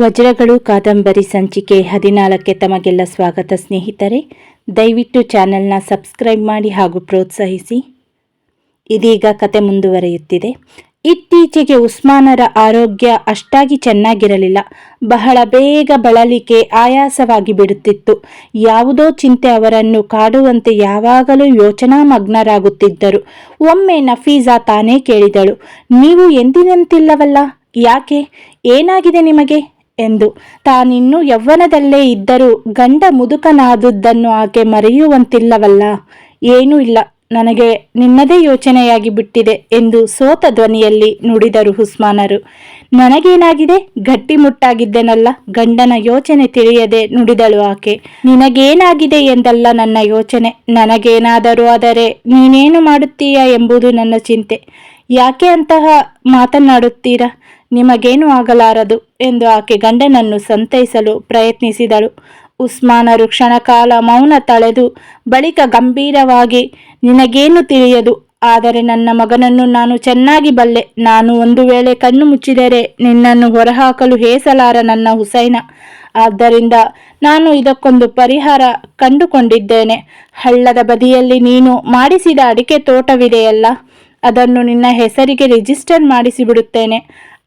ವಜ್ರಗಳು ಕಾದಂಬರಿ ಸಂಚಿಕೆ ಹದಿನಾಲ್ಕಕ್ಕೆ ತಮಗೆಲ್ಲ ಸ್ವಾಗತ ಸ್ನೇಹಿತರೆ. ದಯವಿಟ್ಟು ಚಾನೆಲ್ನ ಸಬ್ಸ್ಕ್ರೈಬ್ ಮಾಡಿ ಹಾಗೂ ಪ್ರೋತ್ಸಾಹಿಸಿ. ಇದೀಗ ಕತೆ ಮುಂದುವರಿಯುತ್ತಿದೆ. ಇತ್ತೀಚೆಗೆ ಉಸ್ಮಾನರ ಆರೋಗ್ಯ ಅಷ್ಟಾಗಿ ಚೆನ್ನಾಗಿರಲಿಲ್ಲ. ಬಹಳ ಬೇಗ ಬಳಲಿಕೆ ಆಯಾಸವಾಗಿ ಬಿಡುತ್ತಿತ್ತು. ಯಾವುದೋ ಚಿಂತೆ ಅವರನ್ನು ಕಾಡುವಂತೆ ಯಾವಾಗಲೂ ಯೋಚನಾ ಮಗ್ನರಾಗುತ್ತಿದ್ದರು. ಒಮ್ಮೆ ನಫೀಸಾ ತಾನೇ ಕೇಳಿದಳು, ನೀವು ಎಂದಿನಂತಿಲ್ಲವಲ್ಲ? ಯಾಕೆ? ಏನಾಗಿದೆ ನಿಮಗೆ? ಎಂದು. ತಾನಿನ್ನೂ ಯೌವನದಲ್ಲೇ ಇದ್ದರೂ ಗಂಡ ಮುದುಕನಾದುದನ್ನು ಆಕೆ ಮರೆಯುವಂತಿಲ್ಲವಲ್ಲ. ಏನೂ ಇಲ್ಲ. ನನಗೆ ನಿನ್ನದೇ ಯೋಚನೆಯಾಗಿ ಬಿಟ್ಟಿದೆ ಎಂದು ಸೋತ ಧ್ವನಿಯಲ್ಲಿ ನುಡಿದರು ಹುಸ್ಮಾನರು. ನನಗೇನಾಗಿದೆ? ಗಟ್ಟಿಮುಟ್ಟಾಗಿದ್ದೆನಲ್ಲ ಗಂಡನ ಯೋಚನೆ ತಿಳಿಯದೆ ನುಡಿದಳು ಆಕೆ. ನಿನಗೇನಾಗಿದೆ ಎಂದಲ್ಲ ನನ್ನ ಯೋಚನೆ. ನನಗೇನಾದರೂ ಆದರೆ ನೀನೇನು ಮಾಡುತ್ತೀಯಾ ಎಂಬುದು ನನ್ನ ಚಿಂತೆ. ಯಾಕೆ ಅಂತಹ ಮಾತನಾಡುತ್ತೀರಾ ನಿಮಗೇನು ಆಗಲಾರದು ಎಂದು ಆಕೆ ಗಂಡನನ್ನು ಸಂತೈಸಲು ಪ್ರಯತ್ನಿಸಿದಳು. ಉಸ್ಮಾನರು ಕ್ಷಣಕಾಲ ಮೌನ ತಳೆದು ಬಳಿಕ ಗಂಭೀರವಾಗಿ, ನಿನಗೇನು ತಿಳಿಯದು? ಆದರೆ ನನ್ನ ಮಗನನ್ನು ನಾನು ಚೆನ್ನಾಗಿ ಬಲ್ಲೆ. ನಾನು ಒಂದು ವೇಳೆ ಕಣ್ಣು ಮುಚ್ಚಿದರೆ ನಿನ್ನನ್ನು ಹೊರಹಾಕಲು ಹೇಸಲಾರ ನನ್ನ ಹುಸೈನ. ಆದ್ದರಿಂದ ನಾನು ಇದಕ್ಕೊಂದು ಪರಿಹಾರ ಕಂಡುಕೊಂಡಿದ್ದೇನೆ. ಹಳ್ಳದ ಬದಿಯಲ್ಲಿ ನೀನು ಮಾಡಿಸಿದ ಅಡಿಕೆ ತೋಟವಿದೆಯಲ್ಲ, ಅದನ್ನು ನಿನ್ನ ಹೆಸರಿಗೆ ರಿಜಿಸ್ಟರ್ ಮಾಡಿಸಿಬಿಡುತ್ತೇನೆ.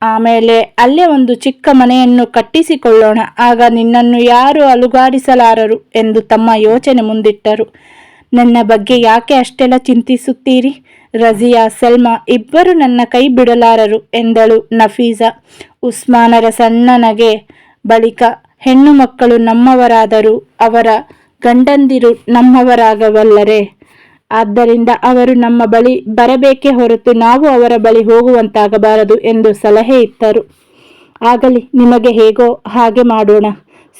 ಆಮೇಲೆ ಅಲ್ಲೇ ಒಂದು ಚಿಕ್ಕ ಮನೆಯನ್ನು ಕಟ್ಟಿಸಿಕೊಳ್ಳೋಣ. ಆಗ ನಿನ್ನನ್ನು ಯಾರು ಅಲುಗಾಡಿಸಲಾರರು ಎಂದು ತಮ್ಮ ಯೋಚನೆ ಮುಂದಿಟ್ಟರು. ನನ್ನ ಬಗ್ಗೆ ಯಾಕೆ ಅಷ್ಟೆಲ್ಲ ಚಿಂತಿಸುತ್ತೀರಿ? ರಜಿಯಾ ಸಲ್ಮಾ ಇಬ್ಬರು ನನ್ನ ಕೈ ಬಿಡಲಾರರು ಎಂದಳು ನಫೀಸಾ. ಉಸ್ಮಾನರ ಸಣ್ಣನಗೆ ಬಳಿಕ ಹೆಣ್ಣು ಮಕ್ಕಳು ನಮ್ಮವರಾದರೂ ಅವರ ಗಂಡಂದಿರು ನಮ್ಮವರಾಗವಲ್ಲರೇ ಆದ್ದರಿಂದ ಅವರು ನಮ್ಮ ಬಳಿ ಬರಬೇಕೇ ಹೊರತು ನಾವು ಅವರ ಬಳಿ ಹೋಗುವಂತಾಗಬಾರದು ಎಂದು ಸಲಹೆ ಇತ್ತರು. ಆಗಲಿ, ನಿಮಗೆ ಹೇಗೋ ಹಾಗೆ ಮಾಡೋಣ.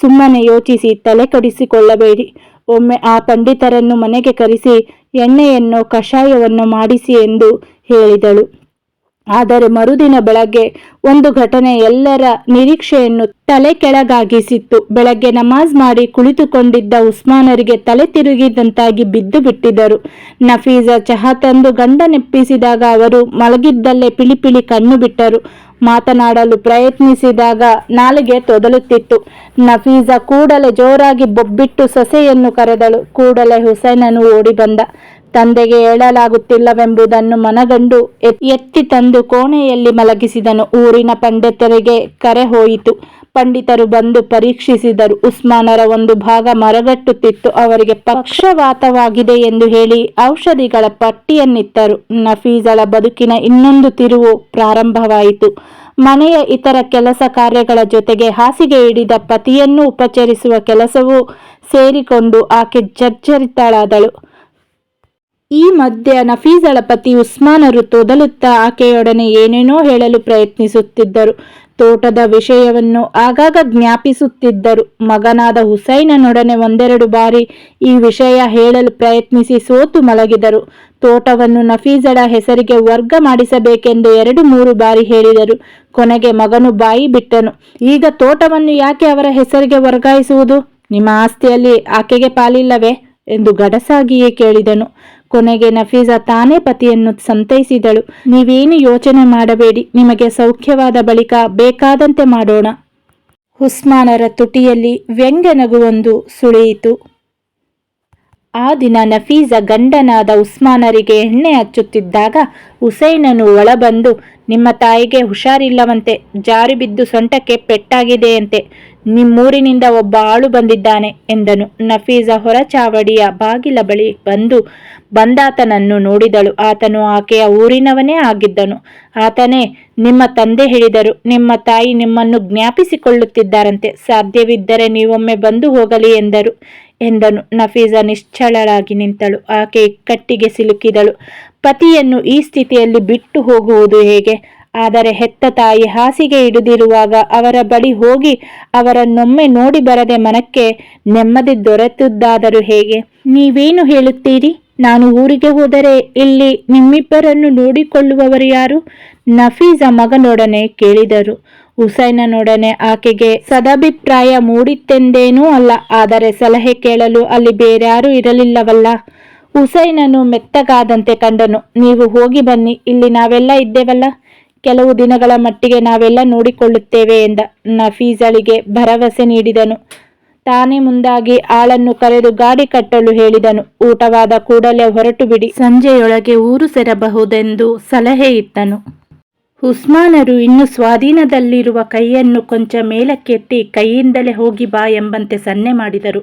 ಸುಮ್ಮನೆ ಯೋಚಿಸಿ, ತಲೆ ಕಡಿಸಿಕೊಳ್ಳಬೇಡಿ. ಒಮ್ಮೆ ಆ ಪಂಡಿತರನ್ನು ಮನೆಗೆ ಕರೆಸಿ, ಎಣ್ಣೆಯನ್ನು ಕಷಾಯವನ್ನು ಮಾಡಿಸಿ ಎಂದು ಹೇಳಿದಳು. ಆದರೆ ಮರುದಿನ ಬೆಳಗ್ಗೆ ಒಂದು ಘಟನೆ ಎಲ್ಲರ ನಿರೀಕ್ಷೆಯನ್ನು ತಲೆ ಕೆಳಗಾಗಿಸಿತ್ತು. ಬೆಳಗ್ಗೆ ನಮಾಜ್ ಮಾಡಿ ಕುಳಿತುಕೊಂಡಿದ್ದ ಉಸ್ಮಾನರಿಗೆ ತಲೆ ತಿರುಗಿದಂತಾಗಿ ಬಿದ್ದು ಬಿಟ್ಟಿದ್ದರು. ನಫೀಜಾ ಚಹಾ ತಂದು ಗಂಡನೆಪ್ಪಿಸಿದಾಗ ಅವರು ಮಲಗಿದ್ದಲ್ಲೇ ಪಿಳಿಪಿಳಿ ಕಣ್ಣು ಬಿಟ್ಟರು. ಮಾತನಾಡಲು ಪ್ರಯತ್ನಿಸಿದಾಗ ನಾಲಿಗೆ ತೊದಲುತ್ತಿತ್ತು. ನಫೀಜಾ ಕೂಡಲೇ ಜೋರಾಗಿ ಬೊಬ್ಬಿಟ್ಟು ಸೊಸೆಯನ್ನು ಕರೆದಳು. ಕೂಡಲೇ ಹುಸೇನನು ಓಡಿ ಬಂದ ತಂದೆಗೆ ಹೇಳಲಾಗುತ್ತಿಲ್ಲವೆಂಬುದನ್ನು ಮನಗಂಡು ಎತ್ತಿ ತಂದು ಕೋಣೆಯಲ್ಲಿ ಮಲಗಿಸಿದನು. ಊರಿನ ಪಂಡಿತರಿಗೆ ಕರೆ ಹೋಯಿತು. ಪಂಡಿತರು ಬಂದು ಪರೀಕ್ಷಿಸಿದರು. ಉಸ್ಮಾನರ ಒಂದು ಭಾಗ ಮರಗಟ್ಟುತ್ತಿತ್ತು. ಅವರಿಗೆ ಪಕ್ಷವಾತವಾಗಿದೆ ಎಂದು ಹೇಳಿ ಔಷಧಿಗಳ ಪಟ್ಟಿಯನ್ನಿತ್ತರು ನಫೀಜಳ ಬದುಕಿನ ಇನ್ನೊಂದು ತಿರುವು ಪ್ರಾರಂಭವಾಯಿತು. ಮನೆಯ ಇತರ ಕೆಲಸ ಕಾರ್ಯಗಳ ಜೊತೆಗೆ ಹಾಸಿಗೆ ಹಿಡಿದ ಪತಿಯನ್ನು ಉಪಚರಿಸುವ ಕೆಲಸವೂ ಸೇರಿಕೊಂಡು ಆಕೆ ಜರ್ಜರಿತಳಾದಳು. ಈ ಮಧ್ಯ ನಫೀಸಳ ಪತಿ ಉಸ್ಮಾನರು ತೊದಲುತ್ತಾ ಆಕೆಯೊಡನೆ ಏನೇನೋ ಹೇಳಲು ಪ್ರಯತ್ನಿಸುತ್ತಿದ್ದರು. ತೋಟದ ವಿಷಯವನ್ನು ಆಗಾಗ ಜ್ಞಾಪಿಸುತ್ತಿದ್ದರು. ಮಗನಾದ ಹುಸೈನನೊಡನೆ ಒಂದೆರಡು ಬಾರಿ ಈ ವಿಷಯ ಹೇಳಲು ಪ್ರಯತ್ನಿಸಿ ಸೋತು ಮಲಗಿದರು. ತೋಟವನ್ನು ನಫೀಸಳ ಹೆಸರಿಗೆ ವರ್ಗ ಮಾಡಿಸಬೇಕೆಂದು ಎರಡು ಮೂರು ಬಾರಿ ಹೇಳಿದರು. ಕೊನೆಗೆ ಮಗನು ಬಾಯಿ ಬಿಟ್ಟನು. ಈಗ ತೋಟವನ್ನು ಯಾಕೆ ಅವರ ಹೆಸರಿಗೆ ವರ್ಗಾಯಿಸುವುದು? ನಿಮ್ಮ ಆಸ್ತಿಯಲ್ಲಿ ಆಕೆಗೆ ಪಾಲಿಲ್ಲವೇ? ಎಂದು ಗಡಸಾಗಿಯೇ ಕೇಳಿದನು. ಕೊನೆಗೆ ನಫೀಸಾ ತಾನೇ ಪತಿಯನ್ನು ಸಂತೈಸಿದಳು. ನೀವೇನು ಯೋಚನೆ ಮಾಡಬೇಡಿ, ನಿಮಗೆ ಸೌಖ್ಯವಾದ ಬಳಿಕ ಬೇಕಾದಂತೆ ಮಾಡೋಣ. ಹುಸ್ಮಾನರ ತುಟಿಯಲ್ಲಿ ವ್ಯಂಗ್ಯ ನಗುವೊಂದು ಸುಳಿಯಿತು. ಆ ದಿನ ನಫೀಜ ಗಂಡನಾದ ಉಸ್ಮಾನರಿಗೆ ಎಣ್ಣೆ ಹಚ್ಚುತ್ತಿದ್ದಾಗ ಹುಸೈನನು ಒಳಬಂದು ನಿಮ್ಮ ತಾಯಿಗೆ ಹುಷಾರಿಲ್ಲವಂತೆ, ಜಾರಿ ಬಿದ್ದು ಸೊಂಟಕ್ಕೆ ಪೆಟ್ಟಾಗಿದೆಯಂತೆ, ನಿಮ್ಮೂರಿನಿಂದ ಒಬ್ಬ ಆಳು ಬಂದಿದ್ದಾನೆ ಎಂದನು. ನಫೀಸ ಹೊರಚಾವಡಿಯ ಬಾಗಿಲ ಬಳಿ ಬಂದು ಬಂದಾತನನ್ನು ನೋಡಿದಳು. ಆತನು ಆಕೆಯ ಊರಿನವನೇ ಆಗಿದ್ದನು. ಆತನೇ, ನಿಮ್ಮ ತಂದೆ ಹೇಳಿದರು, ನಿಮ್ಮ ತಾಯಿ ನಿಮ್ಮನ್ನು ಜ್ಞಾಪಿಸಿಕೊಳ್ಳುತ್ತಿದ್ದಾರಂತೆ, ಸಾಧ್ಯವಿದ್ದರೆ ನೀವೊಮ್ಮೆ ಬಂದು ಹೋಗಲಿ ಎಂದರು, ಎಂದನು. ನಫೀಜ ನಿಶ್ಚಳರಾಗಿ ನಿಂತಳು. ಆಕೆ ಇಕ್ಕಟ್ಟಿಗೆ ಸಿಲುಕಿದಳು. ಪತಿಯನ್ನು ಈ ಸ್ಥಿತಿಯಲ್ಲಿ ಬಿಟ್ಟು ಹೋಗುವುದು ಹೇಗೆ? ಆದರೆ ಹೆತ್ತ ತಾಯಿ ಹಾಸಿಗೆ ಹಿಡಿದಿರುವಾಗ ಅವರ ಬಳಿ ಹೋಗಿ ಅವರನ್ನೊಮ್ಮೆ ನೋಡಿ ಬರದೆ ಮನಕ್ಕೆ ನೆಮ್ಮದಿ ದೊರೆತದ್ದಾದರೂ ಹೇಗೆ? ನೀವೇನು ಹೇಳುತ್ತೀರಿ? ನಾನು ಊರಿಗೆ ಹೋದರೆ ಇಲ್ಲಿ ನಿಮ್ಮಿಬ್ಬರನ್ನು ನೋಡಿಕೊಳ್ಳುವವರು ಯಾರು? ನಫೀಜ ಮಗನೊಡನೆ ಕೇಳಿದರು. ಹುಸೈನನೊಡನೆ ಆಕೆಗೆ, ಸದಭಿಪ್ರಾಯ ಮೂಡಿತ್ತೆಂದೇನೂ ಅಲ್ಲ, ಆದರೆ ಸಲಹೆ ಕೇಳಲು ಅಲ್ಲಿ ಬೇರ್ಯಾರೂ ಇರಲಿಲ್ಲವಲ್ಲ. ಹುಸೈನನು ಮೆತ್ತಗಾದಂತೆ ಕಂಡನು, ನೀವು ಹೋಗಿ ಬನ್ನಿ, ಇಲ್ಲಿ ನಾವೆಲ್ಲ ಇದ್ದೇವಲ್ಲ? ಕೆಲವು ದಿನಗಳ ಮಟ್ಟಿಗೆ ನಾವೆಲ್ಲ ನೋಡಿಕೊಳ್ಳುತ್ತೇವೆ ಎಂದ. ನಫೀಸಳಿಗೆ ಭರವಸೆ ನೀಡಿದನು. ತಾನೇ ಮುಂದಾಗಿ ಆಳನ್ನು ಕರೆದು ಗಾಡಿ ಕಟ್ಟಲು ಹೇಳಿದನು. ಊಟವಾದ ಕೂಡಲೇ ಹೊರಟು ಬಿಡಿ. ಸಂಜೆಯೊಳಗೆ ಊರು ಸೇರಬಹುದೆಂದು ಸಲಹೆ ಇತ್ತನು ಉಸ್ಮಾನರು ಇನ್ನು ಸ್ವಾಧೀನದಲ್ಲಿರುವ ಕೈಯನ್ನು ಕೊಂಚ ಮೇಲಕ್ಕೆತ್ತಿ ಕೈಯಿಂದಲೇ ಹೋಗಿ ಬಾ ಎಂಬಂತೆ ಸನ್ನೆ ಮಾಡಿದರು.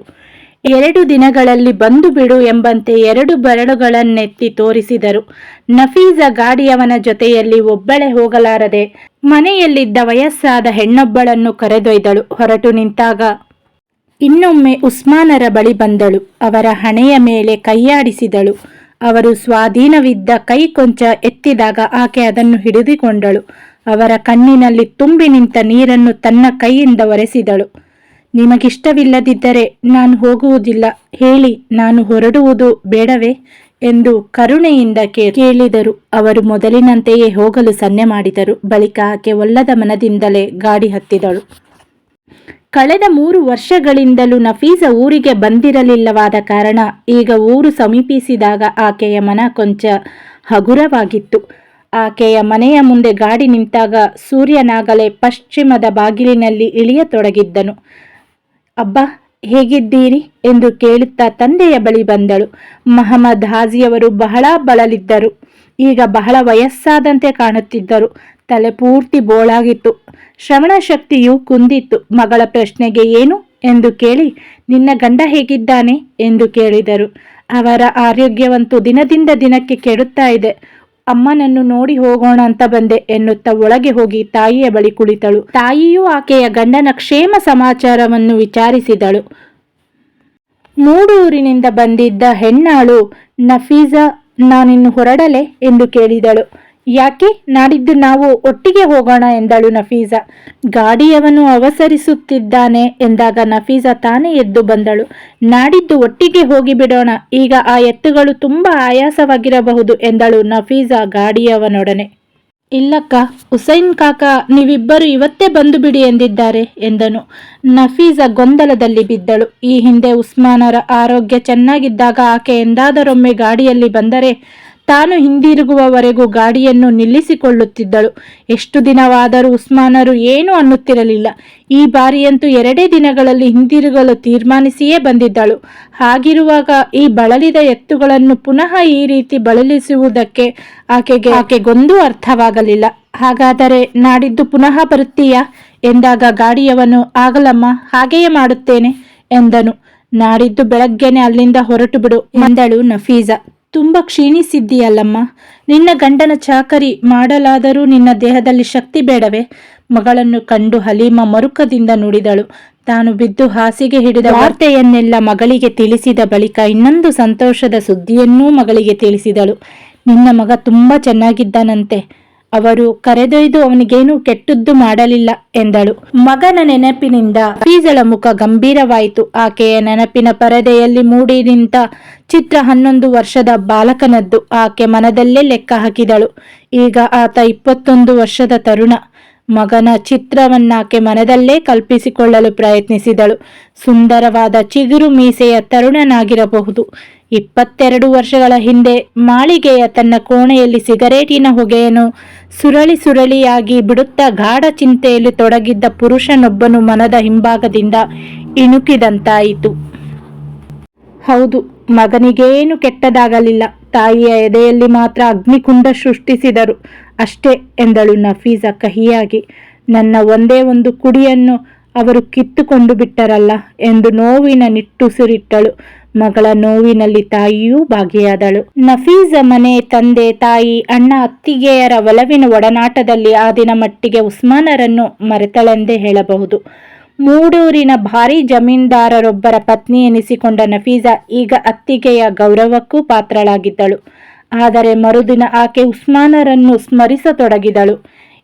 ಎರಡು ದಿನಗಳಲ್ಲಿ ಬಂದು ಬಿಡು ಎಂಬಂತೆ ಎರಡು ಬೆರಳುಗಳನ್ನೆತ್ತಿ ತೋರಿಸಿದರು. ನಫೀಜ ಗಾಡಿಯವನ ಜೊತೆಯಲ್ಲಿ ಒಬ್ಬಳೆ ಹೋಗಲಾರದೆ ಮನೆಯಲ್ಲಿದ್ದ ವಯಸ್ಸಾದ ಹೆಣ್ಣೊಬ್ಬಳನ್ನು ಕರೆದೊಯ್ದಳು. ಹೊರಟು ನಿಂತಾಗ ಇನ್ನೊಮ್ಮೆ ಉಸ್ಮಾನರ ಬಳಿ ಬಂದಳು. ಅವರ ಹಣೆಯ ಮೇಲೆ ಕೈಯಾಡಿಸಿದಳು. ಅವರು ಸ್ವಾಧೀನವಿದ್ದ ಕೈ ಕೊಂಚ ಎತ್ತಿದಾಗ ಆಕೆ ಅದನ್ನು ಹಿಡಿದುಕೊಂಡಳು. ಅವರ ಕಣ್ಣಿನಲ್ಲಿ ತುಂಬಿ ನಿಂತ ನೀರನ್ನು ತನ್ನ ಕೈಯಿಂದ ಒರೆಸಿದಳು. ನಿಮಗಿಷ್ಟವಿಲ್ಲದಿದ್ದರೆ ನಾನು ಹೋಗುವುದಿಲ್ಲ. ಹೇಳಿ, ನಾನು ಹೊರಡುವುದು ಬೇಡವೇ ಎಂದು ಕರುಣೆಯಿಂದ ಕೇಳಿದರು. ಅವರು ಮೊದಲಿನಂತೆಯೇ ಹೋಗಲು ಸನ್ನೆ ಮಾಡಿದರು. ಬಳಿಕ ಆಕೆ ಒಲ್ಲದ ಮನದಿಂದಲೇ ಗಾಡಿ ಹತ್ತಿದಳು. ಕಳೆದ ಮೂರು ವರ್ಷಗಳಿಂದಲೂ ನಫೀಸ ಊರಿಗೆ ಬಂದಿರಲಿಲ್ಲವಾದ ಕಾರಣ ಈಗ ಊರು ಸಮೀಪಿಸಿದಾಗ ಆಕೆಯ ಮನ ಕೊಂಚ ಹಗುರವಾಗಿತ್ತು. ಆಕೆಯ ಮನೆಯ ಮುಂದೆ ಗಾಡಿ ನಿಂತಾಗ ಸೂರ್ಯನಾಗಲೇ ಪಶ್ಚಿಮದ ಬಾಗಿಲಿನಲ್ಲಿ ಇಳಿಯತೊಡಗಿದ್ದನು. ಅಬ್ಬಾ, ಹೇಗಿದ್ದೀರಿ? ಎಂದು ಕೇಳುತ್ತಾ ತಂದೆಯ ಬಳಿ ಬಂದಳು. ಮಹಮ್ಮದ್ ಹಾಜಿಯವರು ಬಹಳ ಬಳಲಿದ್ದರು. ಈಗ ಬಹಳ ವಯಸ್ಸಾದಂತೆ ಕಾಣುತ್ತಿದ್ದರು. ತಲೆ ಪೂರ್ತಿ ಬೋಳಾಗಿತ್ತು. ಶ್ರವಣ ಶಕ್ತಿಯು ಕುಂದಿತ್ತು. ಮಗಳ ಪ್ರಶ್ನೆಗೆ ಏನು? ಎಂದು ಕೇಳಿ, ನಿನ್ನ ಗಂಡ ಹೇಗಿದ್ದಾನೆ? ಎಂದು ಕೇಳಿದರು. ಅವರ ಆರೋಗ್ಯವಂತೂ ದಿನದಿಂದ ದಿನಕ್ಕೆ ಕೆಡುತ್ತಾ ಇದೆ. ಅಮ್ಮನನ್ನು ನೋಡಿ ಹೋಗೋಣ ಅಂತ ಬಂದೆ ಎನ್ನುತ್ತಾ ಒಳಗೆ ಹೋಗಿ ತಾಯಿಯ ಬಳಿ ಕುಳಿತಳು. ತಾಯಿಯೂ ಆಕೆಯ ಗಂಡನ ಕ್ಷೇಮ ಸಮಾಚಾರವನ್ನು ವಿಚಾರಿಸಿದಳು. ಮೂಡೂರಿನಿಂದ ಬಂದಿದ್ದ ಹೆಣ್ಣಾಳು ನಫೀಜಾ ನಾನಿನ್ನು ಹೊರಡಲೆ ಎಂದು ಕೇಳಿದಳು. ಯಾಕೆ ನಾಡಿದ್ದು ನಾವು ಒಟ್ಟಿಗೆ ಹೋಗೋಣ ಎಂದಳು ನಫೀಸಾ. ಗಾಡಿಯವನು ಅವಸರಿಸುತ್ತಿದ್ದಾನೆ ಎಂದಾಗ ನಫೀಸಾ ತಾನೇ ಎದ್ದು ಬಂದಳು. ನಾಡಿದ್ದು ಒಟ್ಟಿಗೆ ಹೋಗಿ ಬಿಡೋಣ ಈಗ ಆ ಎತ್ತುಗಳು ತುಂಬ ಆಯಾಸವಾಗಿರಬಹುದು ಎಂದಳು ನಫೀಸಾ ಗಾಡಿಯವನೊಡನೆ. ಇಲ್ಲಕ್ಕ, ಹುಸೈನ್ ಕಾಕ, ನೀವಿಬ್ಬರು ಇವತ್ತೇ ಬಂದು ಬಿಡಿ ಎಂದಿದ್ದಾರೆ ಎಂದನು. ನಫೀಸ ಗೊಂದಲದಲ್ಲಿ ಬಿದ್ದಳು. ಈ ಹಿಂದೆ ಉಸ್ಮಾನರ ಆರೋಗ್ಯ ಚೆನ್ನಾಗಿದ್ದಾಗ ಆಕೆ ಎಂದಾದರೊಮ್ಮೆ ಗಾಡಿಯಲ್ಲಿ ಬಂದರೆ ತಾನು ಹಿಂದಿರುಗುವವರೆಗೂ ಗಾಡಿಯನ್ನು ನಿಲ್ಲಿಸಿಕೊಳ್ಳುತ್ತಿದ್ದಳು. ಎಷ್ಟು ದಿನವಾದರೂ ಉಸ್ಮಾನರು ಏನೂ ಅನ್ನುತ್ತಿರಲಿಲ್ಲ. ಈ ಬಾರಿಯಂತೂ ಎರಡೇ ದಿನಗಳಲ್ಲಿ ಹಿಂದಿರುಗಲು ತೀರ್ಮಾನಿಸಿಯೇ ಬಂದಿದ್ದಳು. ಹಾಗಿರುವಾಗ ಈ ಬಳಲಿದ ಎತ್ತುಗಳನ್ನು ಪುನಃ ಈ ರೀತಿ ಬಳಲಿಸುವುದಕ್ಕೆ ಆಕೆಗೆ ಆಕೆಗೊಂದೂ ಅರ್ಥವಾಗಲಿಲ್ಲ. ಹಾಗಾದರೆ ನಾಡಿದ್ದು ಪುನಃ ಬರುತ್ತೀಯಾ? ಎಂದಾಗ ಗಾಡಿಯವನು, ಆಗಲಮ್ಮ, ಹಾಗೆಯೇ ಮಾಡುತ್ತೇನೆ ಎಂದನು. ನಾಡಿದ್ದು ಬೆಳಗ್ಗೆನೆ ಅಲ್ಲಿಂದ ಹೊರಟು ಬಿಡು ಎಂದಳು ನಫೀಸಾ. ತುಂಬ ಕ್ಷೀಣಿಸಿದ್ದೀಯಲ್ಲಮ್ಮ. ನಿನ್ನ ಗಂಡನ ಚಾಕರಿ ಮಾಡಲಾದರೂ ನಿನ್ನ ದೇಹದಲ್ಲಿ ಶಕ್ತಿ ಬೇಡವೇ? ಮಗಳನ್ನು ಕಂಡು ಹಲೀಮ ಮರುಕದಿಂದ ನುಡಿದಳು. ತಾನು ಬಿದ್ದು ಹಾಸಿಗೆ ಹಿಡಿದ ವಾರ್ತೆಯನ್ನೆಲ್ಲ ಮಗಳಿಗೆ ತಿಳಿಸಿದ ಬಳಿಕ ಇನ್ನೊಂದು ಸಂತೋಷದ ಸುದ್ದಿಯನ್ನೂ ಮಗಳಿಗೆ ತಿಳಿಸಿದಳು. ನಿನ್ನ ಮಗ ತುಂಬ ಚೆನ್ನಾಗಿದ್ದಾನಂತೆ. ಅವರು ಕರೆದೊಯ್ದು ಅವನಿಗೇನು ಕೆಟ್ಟದ್ದು ಮಾಡಲಿಲ್ಲ ಎಂದಳು. ಮಗನ ನೆನಪಿನಿಂದ ಫೀಸಳ ಮುಖ ಗಂಭೀರವಾಯಿತು. ಆಕೆಯ ನೆನಪಿನ ಪರದೆಯಲ್ಲಿ ಮೂಡಿ ನಿಂತ ಚಿತ್ರ ಹನ್ನೊಂದು ವರ್ಷದ ಬಾಲಕನದ್ದು. ಆಕೆ ಮನದಲ್ಲೇ ಲೆಕ್ಕ ಹಾಕಿದಳು. ಈಗ ಆತ ಇಪ್ಪತ್ತೊಂದು ವರ್ಷದ ತರುಣ. ಮಗನ ಚಿತ್ರವನ್ನಾಕೆ ಮನದಲ್ಲೇ ಕಲ್ಪಿಸಿಕೊಳ್ಳಲು ಪ್ರಯತ್ನಿಸಿದಳು. ಸುಂದರವಾದ ಚಿಗುರು ಮೀಸೆಯ ತರುಣನಾಗಿರಬಹುದು. ಇಪ್ಪತ್ತೆರಡು ವರ್ಷಗಳ ಹಿಂದೆ ಮಾಳಿಗೆಯ ತನ್ನ ಕೋಣೆಯಲ್ಲಿ ಸಿಗರೇಟಿನ ಹೊಗೆಯನ್ನು ಸುರಳಿ ಸುರಳಿಯಾಗಿ ಬಿಡುತ್ತಾ ಗಾಢ ಚಿಂತೆಯಲ್ಲಿ ತೊಡಗಿದ್ದ ಪುರುಷನೊಬ್ಬನು ಮನದ ಹಿಂಭಾಗದಿಂದ ಇಣುಕಿದಂತಾಯಿತು. ಹೌದು, ಮಗನಿಗೇನು ಕೆಟ್ಟದಾಗಲಿಲ್ಲ. ತಾಯಿಯ ಎದೆಯಲ್ಲಿ ಮಾತ್ರ ಅಗ್ನಿಕುಂಡ ಸೃಷ್ಟಿಸಿದರು. ಅಷ್ಟೇ ಎಂದಳು ನಫೀಸಾ ಕಹಿಯಾಗಿ. ನನ್ನ ಒಂದೇ ಒಂದು ಕುಡಿಯನ್ನು ಅವರು ಕಿತ್ತುಕೊಂಡು ಬಿಟ್ಟರಲ್ಲ ಎಂದು ನೋವಿನ ನಿಟ್ಟುಸಿರಿಟ್ಟಳು ಮಗಳ ನೋವಿನಲ್ಲಿ ತಾಯಿಯೂ ಭಾಗಿಯಾದಳು. ನಫೀಸ ಮನೆ ತಂದೆ ತಾಯಿ ಅಣ್ಣ ಅತ್ತಿಗೆಯರ ಒಲವಿನ ಒಡನಾಟದಲ್ಲಿ ಆ ದಿನ ಮಟ್ಟಿಗೆ ಉಸ್ಮಾನರನ್ನು ಮರೆತಳೆಂದೇ ಹೇಳಬಹುದು. ಮೂಡೂರಿನ ಭಾರಿ ಜಮೀನ್ದಾರರೊಬ್ಬರ ಪತ್ನಿ ಎನಿಸಿಕೊಂಡ ನಫೀಜಾ ಈಗ ಅತ್ತಿಗೆಯ ಗೌರವಕ್ಕೂ ಪಾತ್ರಳಾಗಿದ್ದಳು. ಆದರೆ ಮರುದಿನ ಆಕೆ ಉಸ್ಮಾನರನ್ನು ಸ್ಮರಿಸತೊಡಗಿದಳು.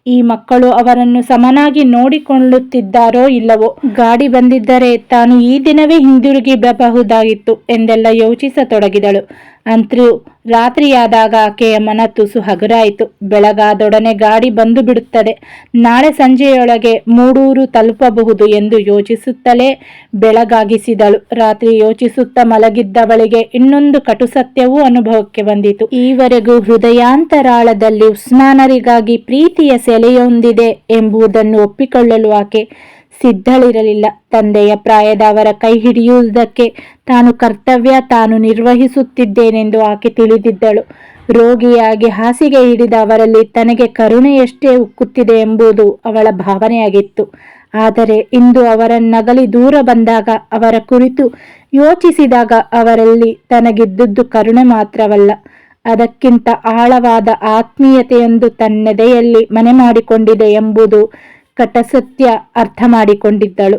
ಈ ಮಕ್ಕಳು ಅವರನ್ನು ಸಮನಾಗಿ ನೋಡಿಕೊಳ್ಳುತ್ತಿದ್ದಾರೋ ಇಲ್ಲವೋ? ಗಾಡಿ ಬಂದಿದ್ದರೆ ತಾನು ಈ ದಿನವೇ ಹಿಂದಿರುಗಿ ಬರಬಹುದಾಗಿತ್ತು ಎಂದೆಲ್ಲ ಯೋಚಿಸತೊಡಗಿದಳು. ಅಂತೂ ರಾತ್ರಿಯಾದಾಗ ಆಕೆಯ ಮನ ತುಸು ಹಗುರಾಯಿತು. ಬೆಳಗಾದೊಡನೆ ಗಾಡಿ ಬಂದು ಬಿಡುತ್ತದೆ. ನಾಳೆ ಸಂಜೆಯೊಳಗೆ ಮೂಡೂರು ತಲುಪಬಹುದು ಎಂದು ಯೋಚಿಸುತ್ತಲೇ ಬೆಳಗಾಗಿಸಿದಳು. ರಾತ್ರಿ ಯೋಚಿಸುತ್ತಾ ಮಲಗಿದ್ದವಳಿಗೆ ಇನ್ನೊಂದು ಕಟು ಸತ್ಯವೂ ಅನುಭವಕ್ಕೆ ಬಂದಿತು. ಈವರೆಗೂ ಹೃದಯಾಂತರಾಳದಲ್ಲಿ ಉಸ್ಮಾನರಿಗಾಗಿ ಪ್ರೀತಿಯ ಸೆಲೆಯೊಂದಿದೆ ಎಂಬುದನ್ನು ಒಪ್ಪಿಕೊಳ್ಳಲು ಆಕೆ ಸಿದ್ಧಳಿರಲಿಲ್ಲ. ತಂದೆಯ ಪ್ರಾಯದ ಅವರ ಕೈ ಹಿಡಿಯುವುದಕ್ಕೆ ತಾನು ಕರ್ತವ್ಯ ತಾನು ನಿರ್ವಹಿಸುತ್ತಿದ್ದೇನೆಂದು ಆಕೆ ತಿಳಿದಿದ್ದಳು. ರೋಗಿಯಾಗಿ ಹಾಸಿಗೆ ಹಿಡಿದ ಅವರಲ್ಲಿ ತನಗೆ ಕರುಣೆಯಷ್ಟೇ ಉಕ್ಕುತ್ತಿದೆ ಎಂಬುದು ಅವಳ ಭಾವನೆಯಾಗಿತ್ತು. ಆದರೆ ಇಂದು ಅವರ ನಗಲಿ ದೂರ ಬಂದಾಗ ಅವರ ಕುರಿತು ಯೋಚಿಸಿದಾಗ ಅವರಲ್ಲಿ ತನಗಿದ್ದುದು ಕರುಣೆ ಮಾತ್ರವಲ್ಲ. ಅದಕ್ಕಿಂತ ಆಳವಾದ ಆತ್ಮೀಯತೆಯೊಂದು ತನ್ನೆದೆಯಲ್ಲಿ ಮನೆ ಮಾಡಿಕೊಂಡಿದೆ ಎಂಬುದು ಕಟಸತ್ಯ ಅರ್ಥ ಮಾಡಿಕೊಂಡಿದ್ದಳು.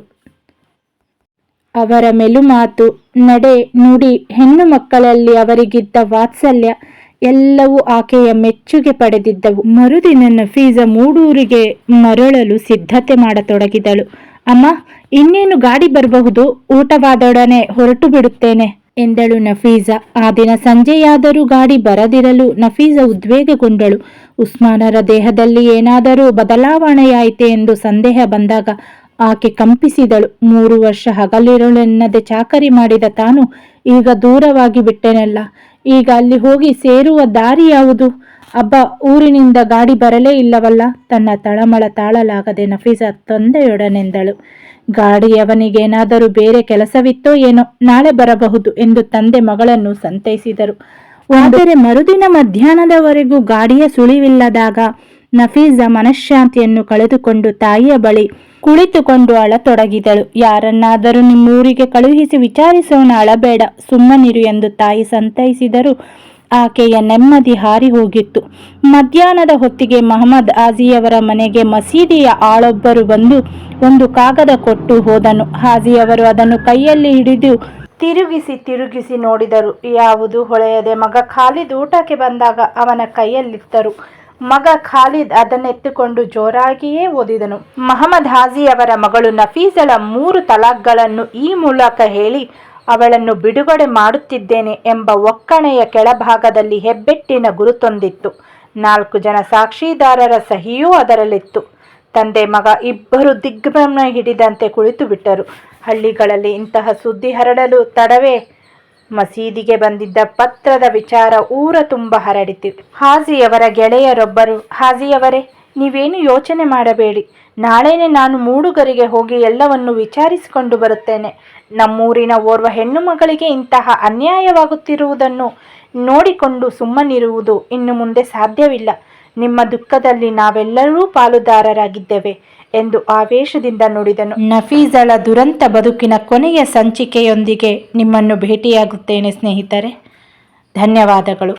ಅವರ ಮೆಲುಮಾತು ನಡೆ, ನುಡಿ, ಹೆಣ್ಣು ಮಕ್ಕಳಲ್ಲಿ ಅವರಿಗಿದ್ದ ವಾತ್ಸಲ್ಯ ಎಲ್ಲವೂ ಆಕೆಯ ಮೆಚ್ಚುಗೆ ಪಡೆದಿದ್ದವು. ಮರುದಿನ ನಫೀಸ ಮೂಡೂರಿಗೆ ಮರಳಲು ಸಿದ್ಧತೆ ಮಾಡತೊಡಗಿದಳು. ಅಮ್ಮ, ಇನ್ನೇನು ಗಾಡಿ ಬರಬಹುದು? ಊಟವಾದೊಡನೆ ಹೊರಟು ಬಿಡುತ್ತೇನೆ. ಎಂದಳು ನಫೀಜಾ ಆ ದಿನ ಸಂಜೆಯಾದರೂ ಗಾಡಿ ಬರದಿರಲು ನಫೀಜಾ ಉದ್ವೇಗಗೊಂಡಳು. ಉಸ್ಮಾನರ ದೇಹದಲ್ಲಿ ಏನಾದರೂ ಬದಲಾವಣೆಯಾಯಿತೆ ಎಂದು ಸಂದೇಹ ಬಂದಾಗ ಆಕೆ ಕಂಪಿಸಿದಳು. ಮೂರು ವರ್ಷ ಹಗಲಿರುಳೆನ್ನದೆ ಚಾಕರಿ ಮಾಡಿದ ತಾನು ಈಗ ದೂರವಾಗಿ ಬಿಟ್ಟೆನಲ್ಲ. ಈಗ ಅಲ್ಲಿ ಹೋಗಿ ಸೇರುವ ದಾರಿ ಯಾವುದು? ಅಬ್ಬ, ಊರಿನಿಂದ ಗಾಡಿ ಬರಲೇ ಇಲ್ಲವಲ್ಲ? ತನ್ನ ತಳಮಳ ತಾಳಲಾಗದೆ ನಫೀಸ ತಂದೆಯೊಡನೆಂದಳು. ಗಾಡಿಯವನಿಗೇನಾದರೂ ಬೇರೆ ಕೆಲಸವಿತ್ತೋ ಏನೋ ನಾಳೆ ಬರಬಹುದು ಎಂದು ತಂದೆ ಮಗಳನ್ನು ಸಂತೈಸಿದರು. ಆದರೆ ಮರುದಿನ ಮಧ್ಯಾಹ್ನದವರೆಗೂ ಗಾಡಿಯ ಸುಳಿವಿಲ್ಲದಾಗ ನಫೀಸ ಮನಃಶಾಂತಿಯನ್ನು ಕಳೆದುಕೊಂಡು ತಾಯಿಯ ಬಳಿ ಕುಳಿತುಕೊಂಡು ಅಳತೊಡಗಿದಳು. ಯಾರನ್ನಾದರೂ ನಿಮ್ಮೂರಿಗೆ ಕಳುಹಿಸಿ ವಿಚಾರಿಸೋಣ, ಅಳಬೇಡ, ಸುಮ್ಮನಿರು ಎಂದು ತಾಯಿ ಸಂತೈಸಿದರು. ಆಕೆಯ ನೆಮ್ಮದಿ ಹಾರಿ ಹೋಗಿತ್ತು ಮಧ್ಯಾಹ್ನದ ಹೊತ್ತಿಗೆ ಮಹಮ್ಮದ್ ಹಾಜಿಯವರ ಮನೆಗೆ ಮಸೀದಿಯ ಆಳೊಬ್ಬರು ಬಂದು ಒಂದು ಕಾಗದ ಕೊಟ್ಟು ಹೋದನು. ಹಾಜಿಯವರು ಅದನ್ನು ಕೈಯಲ್ಲಿ ಹಿಡಿದು ತಿರುಗಿಸಿ ತಿರುಗಿಸಿ ನೋಡಿದರು. ಯಾವುದು ಹೊಳೆಯದೆ ಮಗ ಖಾಲಿದ್ ಊಟಕ್ಕೆ ಬಂದಾಗ ಅವನ ಕೈಯಲ್ಲಿತ್ತರು. ಮಗ ಖಾಲಿದ್ ಅದನ್ನೆತ್ತುಕೊಂಡು ಜೋರಾಗಿಯೇ ಓದಿದನು. ಮಹಮ್ಮದ್ ಹಾಜಿಯವರ ಮಗಳು ನಫೀಸಳ ಮೂರು ತಲಾಖ್ಗಳನ್ನು ಈ ಮೂಲಕ ಹೇಳಿ ಅವಳನ್ನು ಬಿಡುಗಡೆ ಮಾಡುತ್ತಿದ್ದೇನೆ ಎಂಬ ಒಕ್ಕಣೆಯ ಕೆಳಭಾಗದಲ್ಲಿ ಹೆಬ್ಬೆಟ್ಟಿನ ಗುರುತೊಂದಿತ್ತು. ನಾಲ್ಕು ಜನ ಸಾಕ್ಷಿದಾರರ ಸಹಿಯೂ ಅದರಲ್ಲಿತ್ತು. ತಂದೆ ಮಗ ಇಬ್ಬರು ದಿಗ್ಭ್ರಮ ಹಿಡಿದಂತೆ ಕುಳಿತು ಬಿಟ್ಟರು ಹಳ್ಳಿಗಳಲ್ಲಿ ಇಂತಹ ಸುದ್ದಿ ಹರಡಲು ತಡವೇ ಮಸೀದಿಗೆ ಬಂದಿದ್ದ ಪತ್ರದ ವಿಚಾರ ಊರ ತುಂಬ ಹರಡಿತು. ಹಾಜಿಯವರ ಗೆಳೆಯರೊಬ್ಬರು, ಹಾಜಿಯವರೇ, ನೀವೇನು ಯೋಚನೆ ಮಾಡಬೇಡಿ. ನಾಳೆನೆ ನಾನು ಮೂಡುಗರಿಗೆ ಹೋಗಿ ಎಲ್ಲವನ್ನು ವಿಚಾರಿಸಿಕೊಂಡು ಬರುತ್ತೇನೆ. ನಮ್ಮೂರಿನ ಓರ್ವ ಹೆಣ್ಣು ಮಗಳಿಗೆ ಇಂತಹ ಅನ್ಯಾಯವಾಗುತ್ತಿರುವುದನ್ನು ನೋಡಿಕೊಂಡು ಸುಮ್ಮನಿರುವುದು ಇನ್ನು ಮುಂದೆ ಸಾಧ್ಯವಿಲ್ಲ. ನಿಮ್ಮ ದುಃಖದಲ್ಲಿ ನಾವೆಲ್ಲರೂ ಪಾಲುದಾರರಾಗಿದ್ದೇವೆ ಎಂದು ಆವೇಶದಿಂದ ನುಡಿದನು. ನಫೀಸಳ ದುರಂತ ಬದುಕಿನ ಕೊನೆಯ ಸಂಚಿಕೆಯೊಂದಿಗೆ ನಿಮ್ಮನ್ನು ಭೇಟಿಯಾಗುತ್ತೇನೆ ಸ್ನೇಹಿತರೆ. ಧನ್ಯವಾದಗಳು.